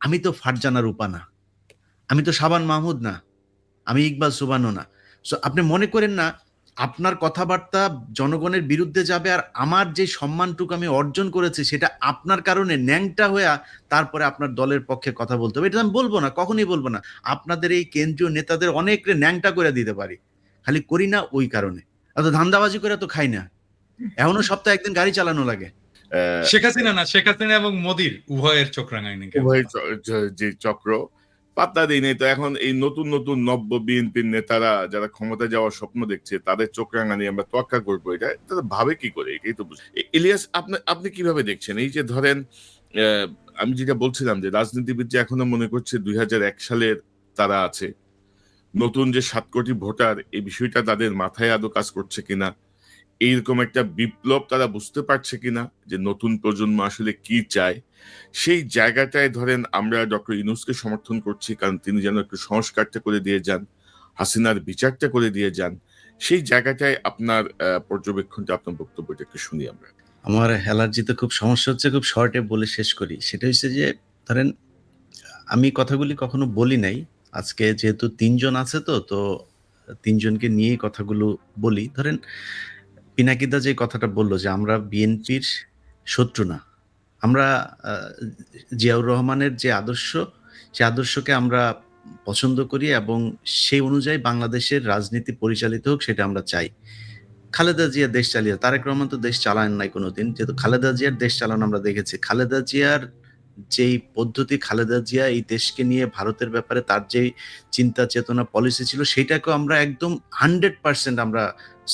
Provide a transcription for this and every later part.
আমি তো ফারজানা রূপা না। আমি তো সাবান মাহমুদ না। আমি ইকবাল সুবানো না। সো আপনি মনে করেন না, আপনার কথাবার্তা জনগণের বিরুদ্ধে যাবে আর আমার যে সম্মানটুকু আমি অর্জন করেছি, সেটা আপনার কারণে ন্যাংটা হয়ে তারপরে আপনার দলের পক্ষে কথা বলতে হবে। এটা আমি বলব না, কখনই বলব না। আপনাদের এই কেন্দ্রীয় নেতাদের অনেক ন্যাংটা করে দিতে পারি। খালি করি না ওই কারণে। অত ধান্দাবাজি করে তো খাই না। এখনও সপ্তাহে একদিন গাড়ি চালানো লাগে। শেখ হাসিনা না শেখ হাসিনা এবং মোদির উভয়ের চোখ রাঙায়নি কেন? উভয় চ- চ- যে চক্র পাত্তা দিই নাই। তো এখন এই নতুন নতুন নব্য বিএনপির নেতারা যারা ক্ষমতা যাওয়ার স্বপ্ন দেখছে তাদের চোখ রাঙানি আমরা তোয়াক্কা করব এটা। তারা ভাবে কি করে এটাই তো বুঝ- ইলিয়াস আপনি আপনি কীভাবে দেখছেন? এই যে ধরেন আহ, আমি যেটা বলছিলাম যে রাজনীতিবিদ যে এখনও মনে করছে দুই হাজার এক সালের তারা আছে নতুন যে সাত কোটি ভোটার এই বিষয়টা তাদের মাথায় আদৌ কাজ করছে কিনা? এইরকম একটা বিপ্লব তারা বুঝতে পারছে কিনা যে নতুন প্রজন্ম আসলে কি চায়? সেই জায়গাটায় ধরেন আমরা ডক্টর ইনুসকে সমর্থন করছি কারণ তিনি যেন একটু সংস্কারটা করে দিয়ে যান, হাসিনার বিচারটা করে দিয়ে যান। সেই জায়গাটায় আপনার পর্যবেক্ষণটা, আপনার বক্তব্যটা একটু শুনি আমরা। আমার অ্যালার্জিতে খুব সমস্যা হচ্ছে, খুব শর্টে বলে শেষ করি। সেটা হচ্ছে যে, ধরেন, আমি কথাগুলি কখনো বলি নাই। আজকে যেহেতু তিনজন আছে তো তো তিনজনকে নিয়েই কথাগুলো বলি। ধরেন পিনাকিদা যে কথাটা বলল যে আমরা বিএনপির শত্রু না, আমরা জিয়াউর রহমানের যে আদর্শ, সে আদর্শকে আমরা পছন্দ করি এবং সেই অনুযায়ী বাংলাদেশের রাজনীতি পরিচালিত হোক সেটা আমরা চাই। খালেদা জিয়া দেশ চালিয়ে, তারেক রহমান তো দেশ চালান নাই কোনোদিন, যেহেতু খালেদা জিয়ার দেশ চালানো আমরা দেখেছি। খালেদা জিয়ার যেই পদ্ধতি, খালেদা জিয়া এই দেশকে নিয়ে ভারতের ব্যাপারে তার যেই চিন্তা চেতনা পলিসি ছিল সেটাকে আমরা একদম হান্ড্রেড পার্সেন্ট আমরা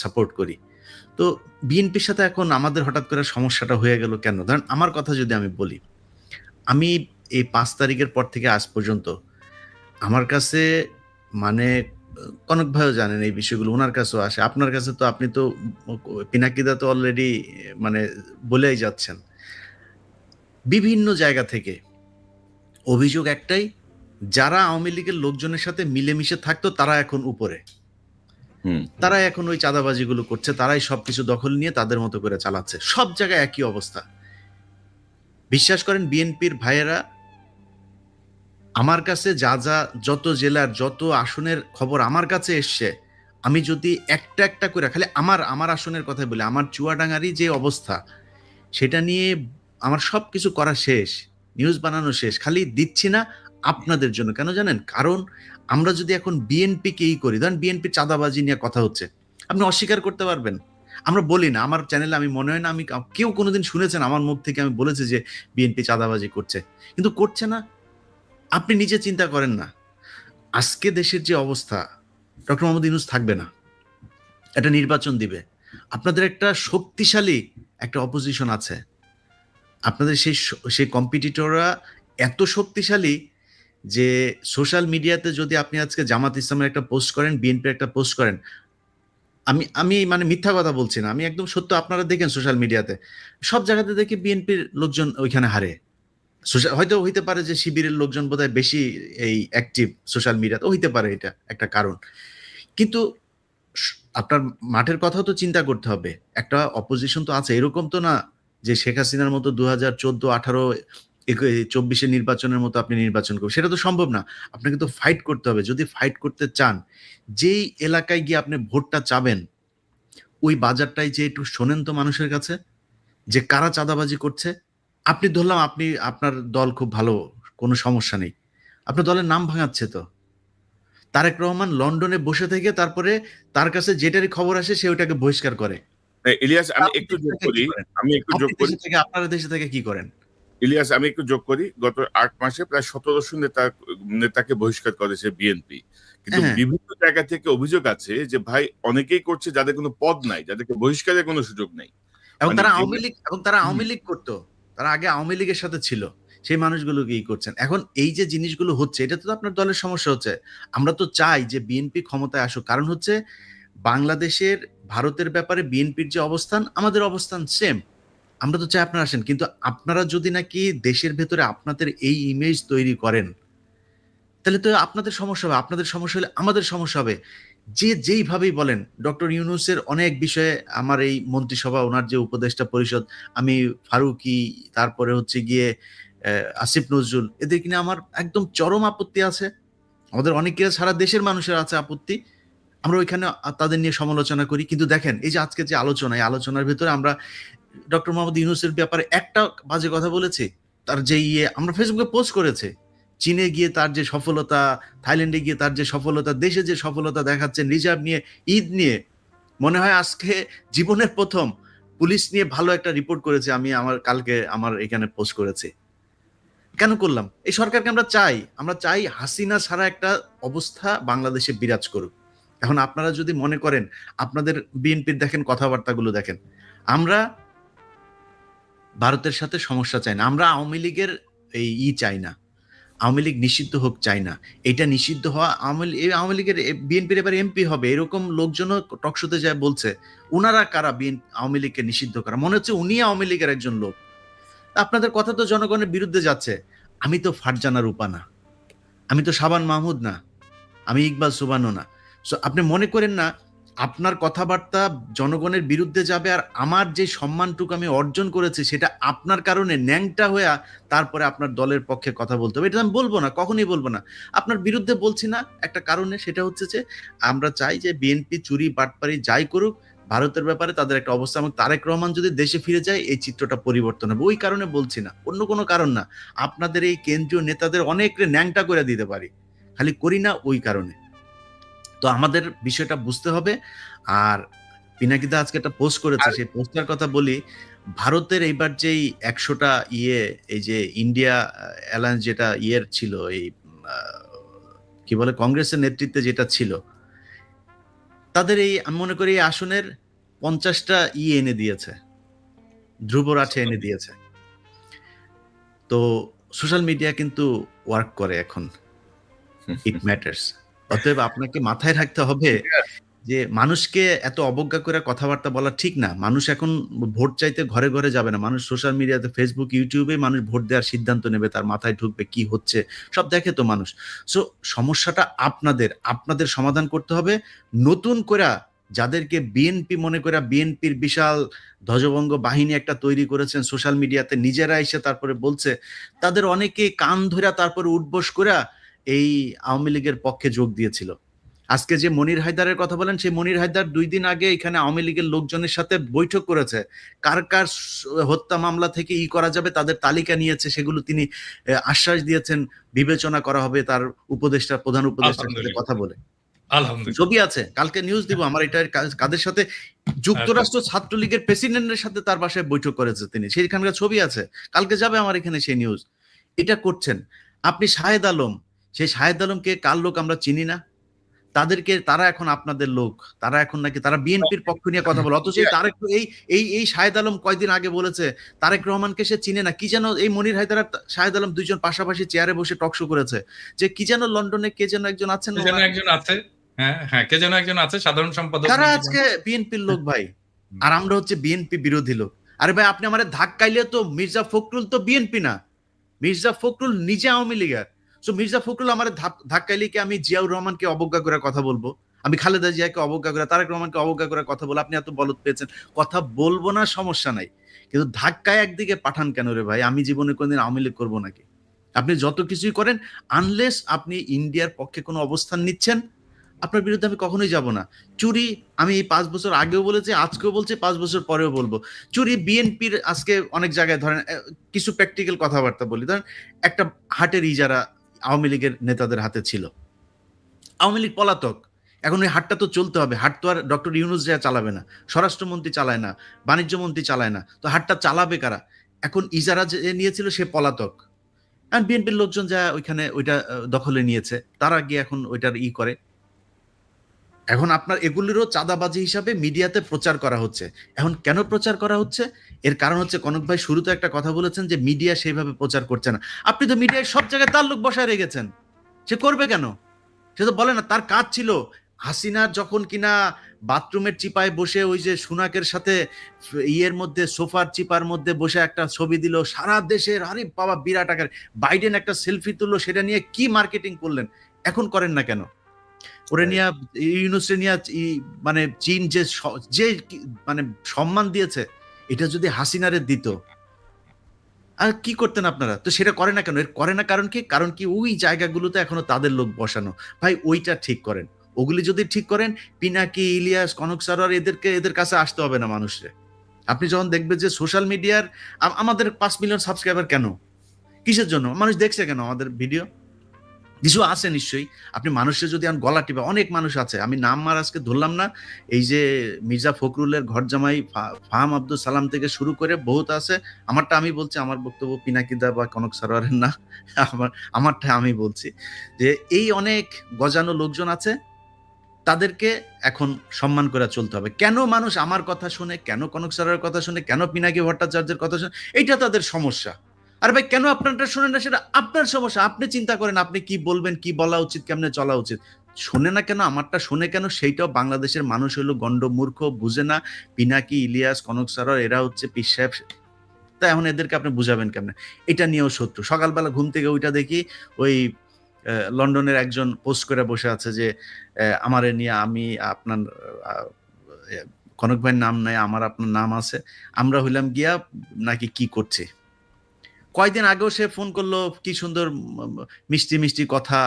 সাপোর্ট করি। তো বিএনপির সাথে এখন আমাদের হঠাৎ করে সমস্যাটা হয়ে গেল কেন? ধরেন আমার কথা যদি আমি বলি, আমি এই পাঁচ তারিখের পর থেকে আজ পর্যন্ত আমার কাছে মানে কনক ভাইও জানেন এই বিষয়গুলো ওনার কাছেও আসে। আপনার কাছে তো আপনি তো পিনাকিদা তো অলরেডি মানে বলেই যাচ্ছেন। বিভিন্ন জায়গা থেকে অভিযোগ একটাই, যারা আওয়ামী লীগের লোকজনের সাথে মিলেমিশে থাকতো তারা এখন উপরে। তারা এখন ওই চাঁদাবাজিগুলো করছে, তারাই সবকিছু দখল নিয়ে তাদের মতো করে চালাচ্ছে। সব জায়গায় একই অবস্থা। বিশ্বাস করেন, বিএনপির ভাইয়েরা, আমার কাছে যা যা, যত জেলার যত আসনের খবর আমার কাছে এসছে, আমি যদি একটা একটা করে, খালি আমার আমার আসনের কথা বলি, আমার চুয়াডাঙ্গারই যে অবস্থা, সেটা নিয়ে আমার সব কিছু করা শেষ, নিউজ বানানো শেষ, খালি দিচ্ছি না আপনাদের জন্য। কেন জানেন? কারণ আমরা যদি এখন বিএনপিকে ই করি, ধরেন বিএনপি চাঁদাবাজি নিয়ে কথা হচ্ছে, আপনি অস্বীকার করতে পারবেন। আমরা বলি না, আমার চ্যানেলে আমি মনে হয় না, আমি কেউ কোনোদিন শুনেছেন আমার মুখ থেকে আমি বলেছি যে বিএনপি চাঁদাবাজি করছে। কিন্তু করছে না। আপনি নিজে চিন্তা করেন না। আজকে দেশের যে অবস্থা, ডক্টর মোহাম্মদ ইউনুস থাকবে না। একটা নির্বাচন দিবে। আপনাদের একটা শক্তিশালী একটা অপোজিশন আছে। আপনাদের সেই সেই কম্পিটিটররা এত শক্তিশালী যে সোশ্যাল মিডিয়াতে যদি আপনি আজকে জামাত ইসলামের একটা পোস্ট করেন, বিএনপির একটা পোস্ট করেন, আমি আমি মানে মিথ্যা কথা বলছি না। আমি একদম সত্য আপনারা দেখেন সোশ্যাল মিডিয়াতে। সব জায়গাতে দেখি বিএনপির লোকজন ওইখানে হারে। হয়তো হইতে পারে যে শিবিরের লোকজন বোধহয় বেশি এই অ্যাক্টিভ সোশ্যাল মিডিয়াতে, হইতে পারে এটা একটা কারণ। কিন্তু আপনার মাঠের কথাও তো চিন্তা করতে হবে। একটা অপোজিশন তো আছে, এরকম তো না যে শেখ হাসিনার মতো দু হাজার চোদ্দ আঠারো চব্বিশে নির্বাচনের মতো আপনি নির্বাচন করবেন। সেটা তো সম্ভব না। আপনাকে তো ফাইট করতে হবে। যদি ফাইট করতে চান যেই এলাকায় গিয়ে আপনি ভোটটা চাবেন ওই বাজারটাই যে একটু শোনেন তো মানুষের কাছে যে কারা চাঁদাবাজি করছে। আপনি ধরলাম আপনি আপনার দল খুব ভালো কোনো সমস্যা নেই। আপনার দলের নাম ভাঙাচ্ছে তো। তারেক রহমান লন্ডনে বসে থেকে তারপরে তার কাছে যেটারই খবর আসে সে ওটাকে বহিষ্কার করে। ইলিয়াস আমি একটু যোগ করি। আমি একটু যোগ করি। আপনারা দেশে থেকে কি করেন? ইলিয়াস আমি একটু যোগ করি। গত আট মাসে প্রায় সতেরোশো নেতা নেতাকে বহিষ্কার করেছে বিএনপি কিন্তু হ্যাঁ। বিভিন্ন জায়গা থেকে অভিযোগ আছে যে ভাই অনেকেই করছে যাদের কোনো পদ নাই যাদেরকে বহিষ্কারের কোনো সুযোগ নেই। এবং মানে তারা আওয়ামী লীগ এবং তারা আওয়ামী লীগ করতো। তারা আগে আওয়ামী লীগের সাথে ছিল। সেই মানুষগুলোকে ই করছেন? এখন এই যে জিনিসগুলো হচ্ছে এটা তো আপনার দলের সমস্যা হচ্ছে। আমরা তো চাই যে বিএনপি ক্ষমতায় আসুক। কারণ হচ্ছে বাংলাদেশের ভারতের ব্যাপারে বিএনপির যে অবস্থান আমাদের অবস্থান সেম আমরা তো চাই আপনারা আসেন, কিন্তু আপনারা যদি নাকি দেশের ভেতরে আপনাদের এই ইমেজ তৈরি করেন, তাহলে তো আপনাদের সমস্যা হবে। আপনাদের সমস্যা হলে আমাদের সমস্যা হবে। যে যেইভাবেই বলেন, ডক্টর ইউনুসের অনেক বিষয়ে আমার এই মন্ত্রিসভা, ওনার যে উপদেষ্টা পরিষদ, আমি ফারুকি, তারপরে হচ্ছে গিয়ে আসিফ নজরুল, এদের কিনে আমার একদম চরম আপত্তি আছে। আমাদের অনেকের সারা দেশের মানুষের আছে আপত্তি। আমরা ওইখানে তাদের নিয়ে সমালোচনা করি। কিন্তু দেখেন, এই যে আজকে যে আলোচনা, এই আলোচনার ভিতরে আমরা ডক্টর মোহাম্মদ ইউনুসের ব্যাপারে একটা বাজে কথা বলেছি। তার যে ইয়ে আমরা ফেসবুকে পোস্ট করেছে। চীনে গিয়ে তার যে সফলতা, থাইল্যান্ডে গিয়ে তার যে সফলতা, দেশে যে সফলতা দেখাচ্ছেন রিজার্ভ নিয়ে, ঈদ নিয়ে, মনে হয় আজকে জীবনের প্রথম পুলিশ নিয়ে ভালো একটা রিপোর্ট করেছে আমি আমার, কালকে আমার এখানে পোস্ট করেছি। কেন করলাম? এই সরকারকে আমরা চাই আমরা চাই হাসিনা ছাড়া একটা অবস্থা বাংলাদেশে বিরাজ করুক। এখন আপনারা যদি মনে করেন, আপনাদের বিএনপির দেখেন কথাবার্তাগুলো দেখেন, আমরা ভারতের সাথে সমস্যা চাই না। আমরা আওয়ামী লীগের এই ই চাই না। আওয়ামী লীগ নিষিদ্ধ হোক চাই না। এটা নিষিদ্ধ হওয়া আওয়ামী আওয়ামী লীগের বিএনপির এবার এমপি হবে। এরকম লোকজনও টকশোতে যায় বলছে, ওনারা কারা বিএন, আওয়ামী লীগকে নিষিদ্ধ করা? মনে হচ্ছে উনি আওয়ামী লীগের একজন লোক। আপনাদের কথা তো জনগণের বিরুদ্ধে যাচ্ছে। আমি তো ফারজানা রূপা না। আমি তো সাবান মাহমুদ না। আমি ইকবাল সুবানো না। সো আপনি মনে করেন না আপনার কথাবার্তা জনগণের বিরুদ্ধে যাবে আর আমার যে সম্মানটুকু আমি অর্জন করেছি সেটা আপনার কারণে ন্যাংটা হয়ে তারপরে আপনার দলের পক্ষে কথা বলতে হবে। এটা আমি বলব না, কখনই বলব না। আপনার বিরুদ্ধে বলছি না একটা কারণে, সেটা হচ্ছে যে আমরা চাই যে বিএনপি চুরি, বাটপারি যাই করুক, ভারতের ব্যাপারে তাদের একটা অবস্থা এবং তারেক রহমান যদি দেশে ফিরে যায়, এই চিত্রটা পরিবর্তন হবে। ওই কারণে বলছি না, অন্য কোনো কারণ না। আপনাদের এই কেন্দ্রীয় নেতাদের অনেক ন্যাংটা করে দিতে পারি। খালি করি না ওই কারণে। তো আমাদের বিষয়টা বুঝতে হবে। আর পিনাকিদা আজকে একটা পোস্ট করেছে সেই পোস্টার কথা বলি। ভারতের এইবার যেই একশোটা ইয়ে এই যে ইন্ডিয়া অ্যালায়েন্স যেটা ইয়ের ছিল এই কি বলে কংগ্রেসের নেতৃত্বে যেটা ছিল তাদের এই আমি মনে করি এই আসনের পঞ্চাশটা ই এনে দিয়েছে। ধ্রুবরাঠে এনে দিয়েছে। তো সোশ্যাল মিডিয়া কিন্তু ওয়ার্ক করে এখন। ইট ম্যাটার্স অতএব আপনাকে মাথায় রাখতে হবে যে মানুষকে এত অবজ্ঞা করে কথাবার্তা বলা ঠিক না। মানুষ এখন ভোট চাইতে ঘরে ঘরে যাবে না। মানুষ সোশ্যাল মিডিয়াতে ফেসবুক ইউটিউবে মানুষ ভোট দেওয়ার সিদ্ধান্ত নেবে তার মাথায় ঢুকবে কি হচ্ছে সব দেখে তো মানুষ। সো সমস্যাটা আপনাদের। আপনাদের সমাধান করতে হবে। নতুন করে যাদেরকে বিএনপি মনে করে বিএনপির বিশাল ধ্বজভঙ্গ বাহিনী একটা তৈরি করেছেন সোশ্যাল মিডিয়াতে নিজেরা এসে তারপরে বলছে তাদের অনেকে কান ধরে তারপরে উঠবোস করে এই আওয়ামী লীগের পক্ষে যোগ দিয়েছিল। আজকে যে মনির হায়দারের কথা বলেন সেই মনির হায়দার দুই দিন আগে এখানে আওয়ামী লীগের লোকজনের সাথে বৈঠক করেছে। কার কার হত্যা মামলা থেকে ই করা যাবে তাদের তালিকা নিয়েছে সেগুলো তিনি আশ্বাস দিয়েছেন বিবেচনা করা হবে তার উপদেষ্টা প্রধান উপদেষ্টার সাথে কথা বলে। ছবি আছে কালকে নিউজ দিব আমার এটা কাদের সাথে? যুক্তরাষ্ট্র ছাত্রলীগের প্রেসিডেন্টের সাথে তার বাসায় বৈঠক করেছে তিনি। সেইখানকার ছবি আছে। কালকে যাবে আমার এখানে সেই নিউজ এটা করছেন। আপনি শাহেদ আলম সেই শাহেদ আলমকে কার লোক আমরা চিনি না? তাদেরকে তারা এখন আপনাদের লোক। তারা এখন নাকি তারা বিএনপির পক্ষ নিয়ে কথা বলে। অথচ তারেক এই এই এই শাহেদ আলম কয়দিন আগে বলেছে তারেক রহমানকে সে চিনে না। কি যেন এই মনির হায়দার আর শাহেদ আলম দুইজন পাশাপাশি চেয়ারে বসে টকশো করেছে। যে কি যেন লন্ডনে কে যেন একজন আছেন একজন আছে? হ্যাঁ হ্যাঁ কে যেন একজন আছে? সাধারণ সম্পাদক তারা আজকে বিএনপির লোক ভাই? আর আমরা হচ্ছে বিএনপি বিরোধী লোক। আরে ভাই আপনি আমাদের ধাক্কাইলে তো মির্জা ফখরুল তো বিএনপি না। মির্জা ফখরুল নিজে আওয়ামী লীগের। সো মির্জা ফখরুল আমার ধাক্কাইলে কি আমি জিয়াউর রহমানকে অবজ্ঞা করে কথা বলব। আমি খালেদা জিয়াকে অবজ্ঞা করে, তারেক রহমানকে অবজ্ঞা করে কথা বলব। আপনি এত বলত পেয়েছেন। কথা বলব না, সমস্যা নাই। কিন্তু ধাক্কায় একদিকে পাঠান কেন রে ভাই? আমি জীবনে কোনদিন আওয়ামী লীগ করব নাকি? আপনি যত কিছুই করেন আনলেস আপনি ইন্ডিয়ার পক্ষে কোনো অবস্থান নিচ্ছেন, আপনার বিরুদ্ধে আমি কখনোই যাব না। চুরি, আমি এই পাঁচ বছর আগেও বলেছি, আজকেও বলছি, পাঁচ বছর পরেও বলব। চুরি, বিএনপির আজকে অনেক জায়গায় ধরেন কিছু প্র্যাকটিক্যাল কথাবার্তা বলি। ধরেন একটা হাটের ইজারা আওয়ামী লীগের নেতাদের হাতে ছিল। আওয়ামী লীগ পলাতক। এখন ওই হাটটা তো চলতে হবে। হাট তো আর ডক্টর ইউনুস যা চালাবে না, স্বরাষ্ট্রমন্ত্রী চালায় না, বাণিজ্যমন্ত্রী চালায় না। তো হাটটা চালাবে কারা? এখন ইজারা যে নিয়েছিল সে পলাতক। আর বিএনপির লোকজন যা ওইখানে ওইটা দখলে নিয়েছে, তারা গিয়ে এখন ওইটার ই করে। এখন আপনার এগুলিরও চাঁদাবাজি হিসাবে মিডিয়াতে প্রচার করা হচ্ছে। এখন কেন প্রচার করা হচ্ছে? এর কারণ হচ্ছে কনক ভাই শুরুতে একটা কথা বলেছেন যে মিডিয়া সেইভাবে প্রচার করছে না। আপনি তো মিডিয়ায় সব জায়গায় তার লোক বসায় রেখেছেন। সে করবে কেন? সে তো বলে না, তার কাজ ছিল। হাসিনার যখন কিনা বাথরুমের চিপায় বসে ওই যে সুনাকের সাথে ইয়ের মধ্যে, সোফার চিপার মধ্যে বসে একটা ছবি দিল, সারা দেশের আরে বাবা বিরাট আকার। বাইডেন একটা সেলফি তুললো, সেটা নিয়ে কি মার্কেটিং করলেন? এখন করেন না কেন? ওরে নিয়ে ইউনুসে মানে চীন যে যে মানে সম্মান দিয়েছে, এটা যদি হাসিনারে দিত, আর কি করতেন আপনারা? তো সেটা করে না কেন? এর করে না কারণ কি? কারণ কি ওই জায়গাগুলোতে এখনও তাদের লোক বসানো। ভাই, ওইটা ঠিক করেন। ওগুলি যদি ঠিক করেন, পিনাকি, ইলিয়াস, কনক সারোয়ার, এদেরকে, এদের কাছে আসতে হবে না মানুষরে। আপনি যখন দেখবেন যে সোশ্যাল মিডিয়ার আমাদের পাঁচ মিলিয়ন সাবস্ক্রাইবার কেন? কিসের জন্য? মানুষ দেখছে কেন আমাদের ভিডিও? কিছু আছে নিশ্চয়ই। আপনি মানুষের যদি এখন গলা টিপে, অনেক মানুষ আছে। আমি নাম আর আজকে ধরলাম না। এই যে মির্জা ফখরুলের ঘর জামাই ফাহাম আব্দুল সালাম থেকে শুরু করে বহুত আছে। আমারটা আমি বলছি, আমার বক্তব্য পিনাকিদা বা কনক সারোয়ারের না, আমার, আমারটা আমি বলছি। যে এই অনেক গজানো লোকজন আছে, তাদেরকে এখন সম্মান করে চলতে হবে। কেন মানুষ আমার কথা শুনে, কেন কনক সারোয়ারের কথা শুনে, কেন পিনাকি ভট্টাচার্যের কথা শুনে, এইটা তাদের সমস্যা। আর ভাই, কেন আপনারটা শোনেন না? সেটা আপনার সমস্যা। আপনি চিন্তা করেন, আপনি কি বলবেন, কি বলা উচিত, কেমনে চলা উচিত? শোনে না কেন, আমারটা শোনে কেন? সেইটাও বাংলাদেশের মানুষ হলো গণ্ড মূর্খ, বুঝে না। পিনাকি, ইলিয়াস, কনক সারর, এরা হচ্ছে পিস তা এখন এদেরকে আপনি বুঝাবেন কেমনে? এটা নিয়েও শত্রু। সকালবেলা ঘুম থেকে ওইটা দেখি ওই লন্ডনের একজন পোস্ট করে বসে আছে যে আমারে নিয়ে আমি আপনার কনক ভাইয়ের নাম নাই, আমার আপনার নাম আছে। আমরা হইলাম গিয়া নাকি কি করছে? কয়দিন আগেও সে ফোন করল, কি সুন্দর মিষ্টি মিষ্টি কথা।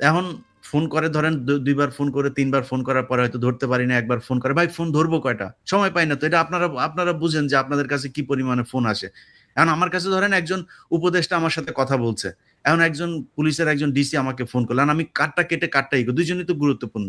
এখন ফোন করে, ধরেন দুইবার ফোন করে, তিনবার ফোন করার পরে হয়তো ধরতে পারি না, একবার ফোন করে। ভাই, ফোন ধরবো কয়টা? সময় পাই না তো। এটা আপনারা আপনারা বুঝেন যে আপনাদের কাছে কি পরিমাণে ফোন আসে। এখন আমার কাছে ধরেন একজন উপদেষ্টা আমার সাথে কথা বলছে। এখন একজন পুলিশের একজন ডিসি আমাকে ফোন করল। আর আমি কাটটা কেটে কাটটা ইগো দুইজনই তো গুরুত্বপূর্ণ।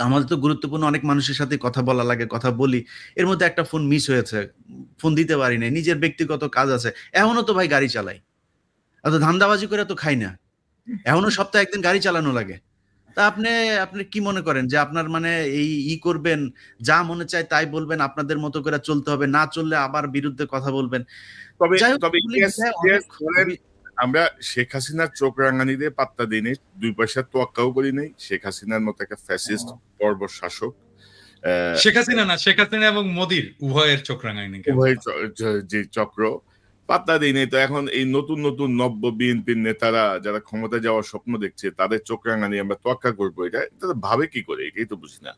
আমাদের তো গুরুত্বপূর্ণ অনেক মানুষের সাথে কথা বলা লাগে কথা বলি। এর মধ্যে একটা ফোন মিস হয়েছে। ফোন দিতে পারি না নিজের ব্যক্তিগত কাজ আছে। এখনও তো ভাই গাড়ি চালাই। অত ধান্দাবাজি করে তো খাই না। এখনও সপ্তাহে একদিন গাড়ি চালানো লাগে। তা আপনি আপনি কি মনে করেন যে আপনার মানে এই ই করবেন যা মনে চায় তাই বলবেন আপনাদের মতো করে চলতে হবে না চললে আবার বিরুদ্ধে কথা বলবেন? তবে তবে আমরা শেখ হাসিনার চোখ রাঙানি দিয়ে পাত্তা দিই নাই দুই পয়সা তোয়াক্কাও করি নাই। শেখ হাসিনার মতো একটা ফ্যাসিস্ট পর্ব শাসক শেখ হাসিনা না শেখ হাসিনা এবং মোদির উভয়ের চোখ রাঙায়নি কেন? উভয় চ- চ- যে চক্র পাত্তা দিই নাই। তো এখন এই নতুন নতুন নব্য বিএনপির নেতারা যারা ক্ষমতা যাওয়ার স্বপ্ন দেখছে তাদের চোখ রাঙানি আমরা তোয়াক্কা করব এটা। তারা ভাবে কি করে? এটাই তো বুঝি না।